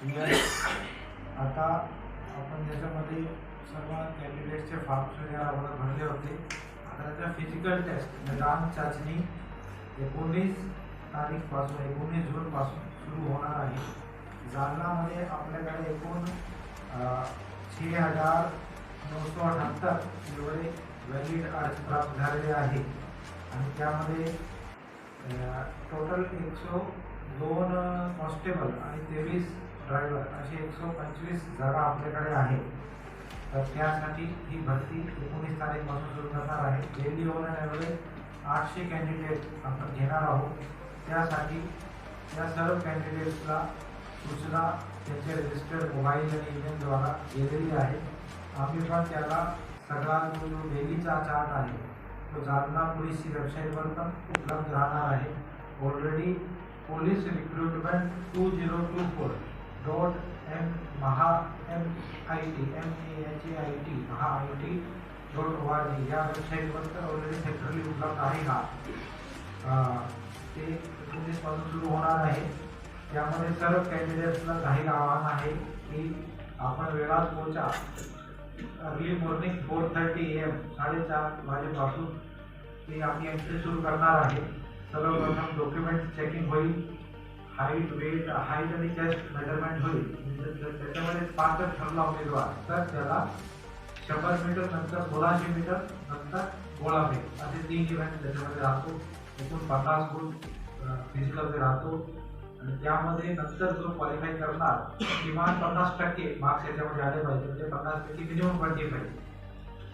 आता आपण ज्याच्यामध्ये सर्व कॅन्डिडेटचे फॉर्म्स अगोदर भरले होते. आता त्याच्या फिजिकल टेस्ट दान चाचणी एकोणीस तारीखपासून एकोणीस जूनपासून सुरू होणार आहे. जालनामध्ये आपल्याकडे एकूण छे हजार नऊशे अठ्याहत्तर एवढे वैलिड अर्ज प्राप्त झालेले आहे आणि त्यामध्ये टोटल एकशे दोन कॉन्स्टेबल आणि तेवीस ड्रायव्हर असे एकशे पंचवीस जागा आपल्याकडे आहे तर त्यासाठी ही भरती एकोणीस तारीखपासून सुरू करणार आहे. डेली अँड ॲव्हरेज आठशे कॅन्डिडेट आपण घेणार आहोत. त्यासाठी या सर्व कॅन्डिडेट्सला सूचना त्यांच्या रजिस्टर्ड मोबाईल आणि ईमेलद्वारा गेलेली आहे. आम्ही पण त्याला सगळा जो जो डेलीचा चार्ट आहे तो जालना पोलीसची वेबसाईटवर पण उपलब्ध राहणार आहे. Already police recruitment two zero two four dot M Maha M I T M A H A I T Maha I T dot O R G. या वेबसाईटवर तर ऑलरेडी सेपरेटली उपलब्ध आहे का? ते एकोणीसपासून सुरू होणार आहे. त्यामध्ये सर्व कॅन्डिडेट्सला जाहीर आव्हान आहे की आपण वेळात पोचा early morning four thirty AM साडेचार वाजेपासून ते आम्ही एंट्री सुरू करणार आहे. सर्वप्रथम डॉक्युमेंट चेकिंग होईल. हाईट वेट हाईट आणि चेस्ट मेजरमेंट होईल. म्हणजे जर त्याच्यामध्ये पाचच ठरला उमेदवार तर त्याला शंभर मीटर नंतर सोळाशे मीटर नंतर गोळाफेक असे तीन इव्हेंट त्याच्यामध्ये राहतो. एकूण पन्नास गुण फिजिकलमध्ये राहतो. आणि त्यामध्ये नंतर जो क्वालिफाय करणार किमान पन्नास टक्के मार्क्स याच्यामध्ये आले पाहिजे. म्हणजे पन्नास टक्के मिनिमम ट्वेंटी पाहिजे.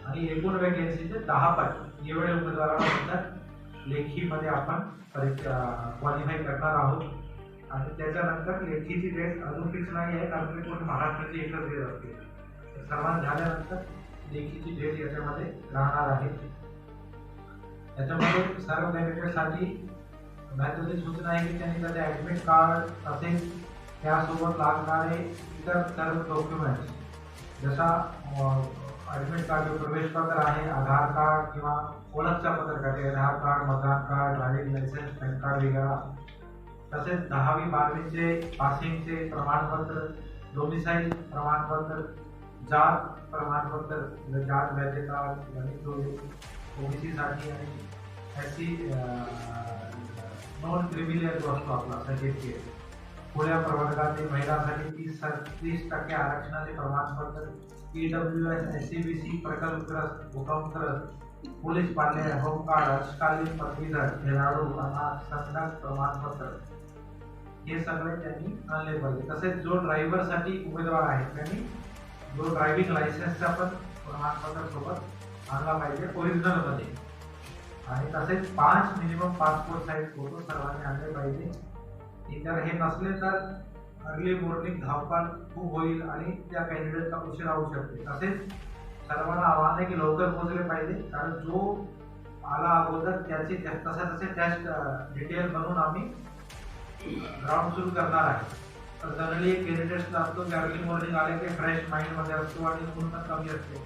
आणि एकूण वॅकेन्सीचे दहा पाच एवढे उमेदवारांना नंतर लेखीमध्ये आपण परीक्षा क्वालिफाय करणार आहोत. आणि त्याच्यानंतर लेखीची डेट अजून फिक्स नाही आहे कारण की पूर्ण महाराष्ट्राची एकच डेट असते. समान झाल्यानंतर लेखीची डेट याच्यामध्ये राहणार आहे. त्याच्यामध्ये सर्व कॅन्डिडेटसाठी महत्वाची सूचना आहे की त्यांनी त्याचे ॲडमिट कार्ड तसेच त्यासोबत लागणारे इतर सर्व डॉक्युमेंट्स जसा ॲडमिट कार्ड प्रवेशपत्र आहे आधार कार्ड किंवा ओळखच्या पत्रकाचे आधार कार्ड मतदान card driving licence PAN card वगैरे तसेच दहावी बारावीचे पासिंगचे प्रमाणपत्र डोमिसाईल प्रमाणपत्र जात प्रमाणपत्र जात वैधता गणित ओबीसीसाठी आणि त्याची नॉन क्रिमिलियर जो असतो आपला सर्टिफिकेट खुल्या प्रवर्गातील महिलांसाठी तीस तीस टक्के आरक्षणाचे प्रमाणपत्र E W S S C B C प्रकल्पग्रस्त भूकंपग्रस्त पोलीस पाल्य होमगार्ड अष्टकालीन पदवीधर खेळाडू अनाथ संघात प्रमाणपत्र. हे सगळे त्यांनी आणले पाहिजे. तसेच जो ड्रायव्हरसाठी उमेदवार आहे त्यांनी जो ड्रायव्हिंग लायसन्सचा पण प्रमाणपत्रासोबत आणला पाहिजे ओरिजिनलमध्ये आणि तसेच पाच मिनिमम पासपोर्ट साईज फोटो सर्वांनी आणले पाहिजे. इतर हे नसले तर अर्ली मॉर्निंग धावपाल खूप होईल आणि त्या कॅन्डिडेटला उशीर होऊ शकते. तसेच सर्वांना आव्हान आहे की लवकर पोहोचले पाहिजे. कारण जो आला अगोदर त्याची त्या- तसे तसे टेस्ट डिटेल बनवून आम्ही ग्राउंड सुरू करणार आहे. तर जनरली एक कॅन्डिडेट्सला असतो की मॉर्निंग आले की फ्रेश माइंडमध्ये असतो आणि ऊन कमी असते.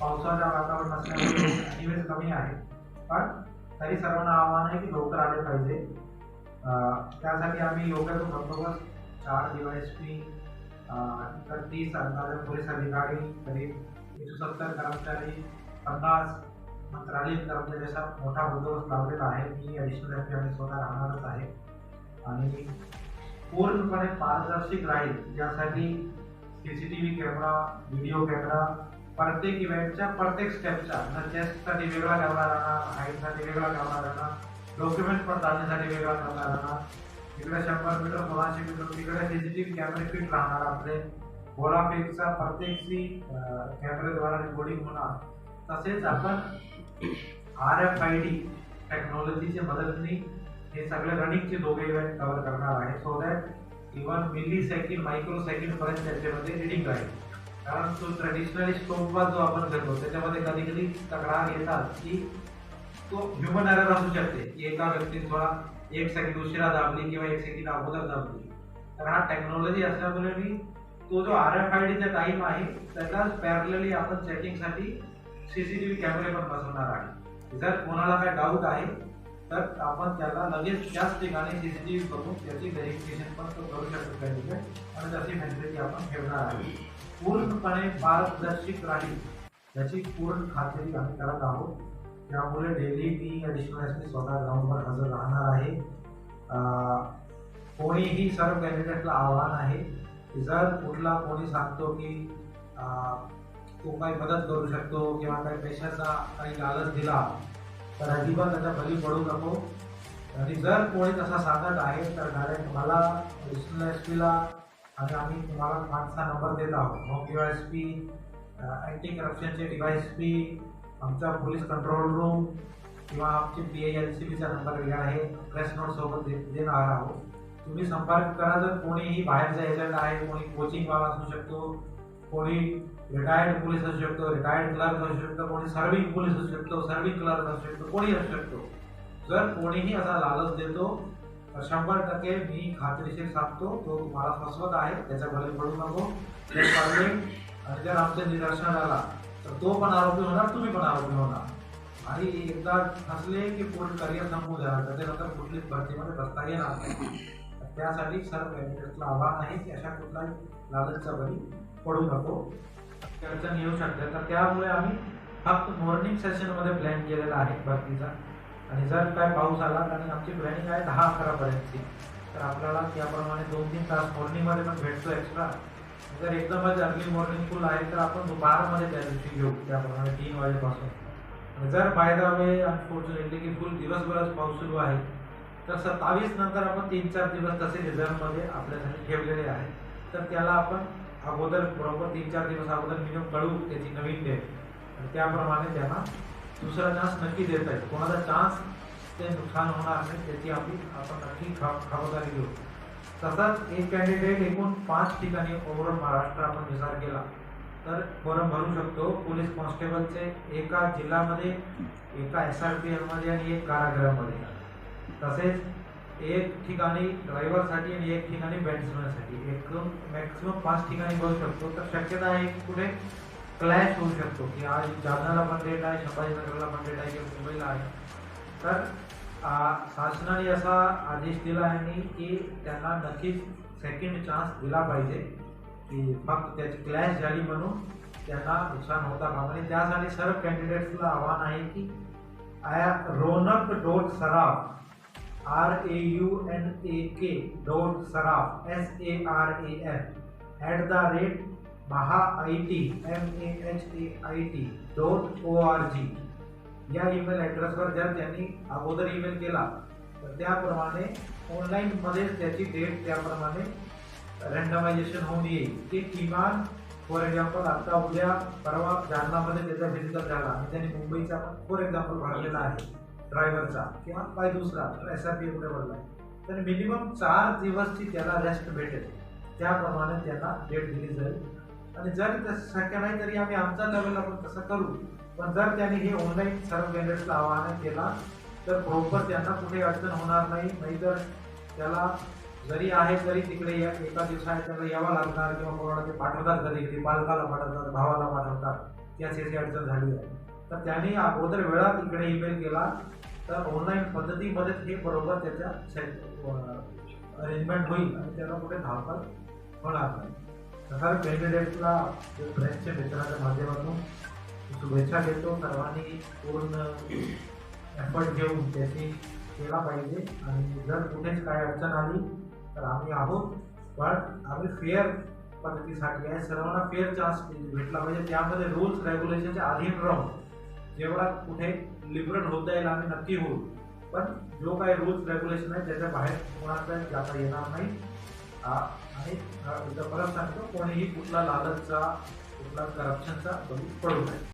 पावसाच्या वातावरण असल्यामुळे कमी आहे. पण तरी सर्वांना आव्हान आहे की लवकर आले पाहिजे. त्यासाठी आम्ही योग्य तो बंदोबस्त चार पी तीस अंदाजे पोलीस अधिकारी करीब एकशे सत्तर कर्मचारी, पन्नास मंत्रालयीन कर्मचारी असा मोठा बंदोबस्त लावलेला आहे. मी ॲडिशनल एफ आम्ही स्वतः राहणारच आहे. आणि पूर्णपणे पारदर्शक राहील. यासाठी C C T V camera video camera प्रत्येक इव्हेंटच्या प्रत्येक स्टेपच्या जर चेस्टसाठी वेगळा कॅमेरा राहणार हाईटसाठी वेगळा कॅमेरा राहणार डॉक्युमेंट पडताळणीसाठी वेगळा कॅमेरा राहणार. इकडे शंभर मीटर सोळाशे मीटर तिकडे सी सी टी व्ही कॅमेरे फिट राहणार आपले गोलाफेकचा प्रत्येक सी कॅमेरेद्वारा रेकॉर्डिंग होणार. तसेच आपण आर एफ आय डी टेक्नॉलॉजीच्या मदतीने हे सगळे रनिंगचे दोघे इव्हेंट कव्हर करणार आहे. So that even millisecond microsecond पर्यंत त्याच्यामध्ये रिडिंग राहील कारण तो ट्रेडिशनली स्टोपवा जो आपण करतो त्याच्यामध्ये कधी कधी तक्रार येतात की तो ह्युमन एरर असू शकते. एका व्यक्ती थोडा एक सेकंड उशिरा दाबली किंवा एक सेकंड अगोदर दाबली. तर हा टेक्नॉलॉजी असल्यामुळे मी तो जो आर एफ आय डीचा टाइम आहे त्याच्याच पॅरलली आपण चेकिंगसाठी सीसीटीव्ही कॅमेरे पण बसवणार आहे. जर कोणाला काय डाऊट आहे तर आपण त्याला लगेच त्याच ठिकाणी सीसीटीव्ही बघून त्याची व्हेरिफिकेशन पण तो करू शकतो त्या ठिकाणी. आणि त्याची फॅसिलिटी आपण ठेवणार आहे. पूर्णपणे पारदर्शक राहील. याची पूर्ण खात्री आम्ही करत आहोत. त्यामुळे डेली मी ॲडिशनल एस पी स्वतः ग्राउंडवर हजर राहणार आहे. कोणीही सर्व कॅन्डिडेटला आव्हान आहे. जर कुठला कोणी सांगतो की तो काही मदत करू शकतो किंवा काही पैशाचा काही लालच दिला तर अजिबात त्याच्या बली पडू नको. आणि जर कोणी तसा सांगत आहे तर डायरेक्ट मला ॲडिशनल एस पीला आणि आम्ही तुम्हाला पाचचा नंबर देत आहोत. मग यू एस पी अँटी करप्शनचे डिवाइस पी आमचा पोलीस कंट्रोल रूम किंवा आमचे पी आय एल सी बीचा नंबर वेगळा आहे. प्रेस नोट सोबत दे देणार आहोत. तुम्ही संपर्क करा जर कोणीही बाहेरचा एजंट आहे कोणी कोचिंगवाला असू शकतो कोणी रिटायर्ड पोलीस असू शकतो रिटायर्ड क्लर्क असू शकतो कोणी सर्व्हिंग पोलीस असू शकतो सर्व्हिंग क्लर्क असू शकतो कोणी असू शकतो. जर कोणीही असा लालच देतो तर शंभर टक्के मी खात्रीशीर सांगतो तो तुम्हाला फसवत आहे त्याच्या भले पडू नको. ते पडले आणि जर आमच्या निदर्शन आला तर तो पण आरोपी होणार तुम्ही पण आरोपी होणार. आणि एकदा फसले की पूर्ण करिअर संपू जाणार त्याच्यानंतर कुठलीच भरतीमध्ये बसता येणार नाही. त्यासाठी सर्व कॅन्डिडेटला आव्हान आहे की अशा कुठलाही लालचचा बळी पडू नको. अडचण येऊ शकते तर त्यामुळे आम्ही फक्त मॉर्निंग सेशनमध्ये प्लॅन केलेला आहे भरतीचा आणि जर काय पाऊस आला आणि आमची प्लॅनिंग आहे दहा अकरापर्यंतची तर आपल्याला त्याप्रमाणे दोन तीन तास मॉर्निंगमध्ये पण भेटतो एक्स्ट्रा जर एकदमच अर्ली मॉर्निंग फुल आहे तर आपण दुपारमध्ये त्या दिवशी घेऊ त्याप्रमाणे तीन वाजेपासून. आणि जर बाय द वे अनफॉर्च्युनेटली की फुल दिवसभरच पाऊस सुरू आहे तर सत्तावीस नंतर आपण तीन चार दिवस तसे रिझर्वमध्ये आपल्यासाठी ठेवलेले आहे. तर त्याला आपण अगोदर बरोबर तीन चार दिवस अगोदर मिनिमम कळू त्याची नवीन डेट आणि त्याप्रमाणे त्यांना दुसरा चान्स नक्की देता येईल. कोणाचा चान्स ते नुकसान होणार नाही त्याची आपली आपण नक्की खबरदारी घेऊ. तसाच एक कॅन्डिडेट एकूण पाच ठिकाणी ओव्हरऑल महाराष्ट्र आपण विचार केला तर फॉर्म भरू शकतो. पोलीस कॉन्स्टेबलचे एका जिल्ह्यामध्ये एका एस आर पी एममध्ये आणि एक कारागृहामध्ये. तसेच एक ठिकाणी ड्रायव्हरसाठी आणि एक ठिकाणी बॅट्समनसाठी एकदम मॅक्सिमम पाच ठिकाणी बसू शकतो. तर शक्यता आहे कुठे क्लॅश होऊ शकतो. की आज जालन्याला पण डेट आहे संभाजीनगरला पण डेट आहे किंवा मुंबईला आहे. तर शासनाने असा आदेश दिला आहे की त्यांना नक्कीच सेकंड चान्स दिला पाहिजे. की फक्त त्याची क्लॅश झाली म्हणून त्यांना नुकसान होता का म्हणजे त्यासाठी सर्व कॅन्डिडेट्सला आव्हान आहे की आया Ronak dot Saraf R A U N A K dot Saraf S A R A F at the rate Maha I T M A H A I T dot O R G या email ॲड्रेसवर जर त्यांनी अगोदर email केला तर त्याप्रमाणे ऑनलाईनमध्येच त्याची date त्याप्रमाणे रँडमायझेशन होऊन येईल. की किमान फॉर एक्झाम्पल आता उद्या परवा जालनामध्ये त्याचा फिजिकल झाला आणि त्यांनी मुंबईचा पण फॉर एक्झाम्पल भरलेला आहे. ड्रायव्हरचा किंवा काही दुसरा एस आर पी कुठे तर मिनिमम चार दिवसची त्याला रेस्ट भेटेल. त्याप्रमाणे त्याला डेट दिली जाईल. आणि जर तसं शक्य नाही तरी आम्ही आमचा लेवलला पण तसं करू. पण जर त्यांनी हे ऑनलाईन सर्व कॅन्डिडेटला आवाहन केला तर प्रॉपर त्यांना कुठे अडचण होणार नाही. नाहीतर त्याला जरी आहे तरी तिकडे या एका दिवसात त्याला यावं लागणार. किंवा कोणाला ते पाठवतात कधी कधी पालकाला पाठवतात भावाला पाठवतात. याची अडचण झाली आहे. तर त्याने अगोदर वेळात इकडे ईमेल केला. तर ऑनलाईन पद्धतीमध्ये हे बरोबर त्याच्या अरेंजमेंट होईल आणि त्याला कुठे धावपळ होणार नाही. तसा कॅन्डिडेटला फ्रेंडच्या मित्राच्या माध्यमातून शुभेच्छा देतो. सर्वांनी पूर्ण एफर्ट घेऊन त्याची केला पाहिजे. आणि जर कुठेच काय अडचण आली तर आम्ही आहोत. पण आम्ही फेअर पद्धतीसाठी आहे. सर्वांना फेअर चान्स भेटला पाहिजे. त्यामध्ये रूल्स रेग्युलेशनच्या अधीन राहून जेवढा कुठे लिबरल होता येईल आम्ही नक्की होऊ. पण जो काही रूल्स रेग्युलेशन आहे त्याच्या बाहेर कोणाचा जाता येणार नाही. आणि परत सांगतो कोणीही कुठला लालचचा कुठला करप्शनचा बळी पडू नये.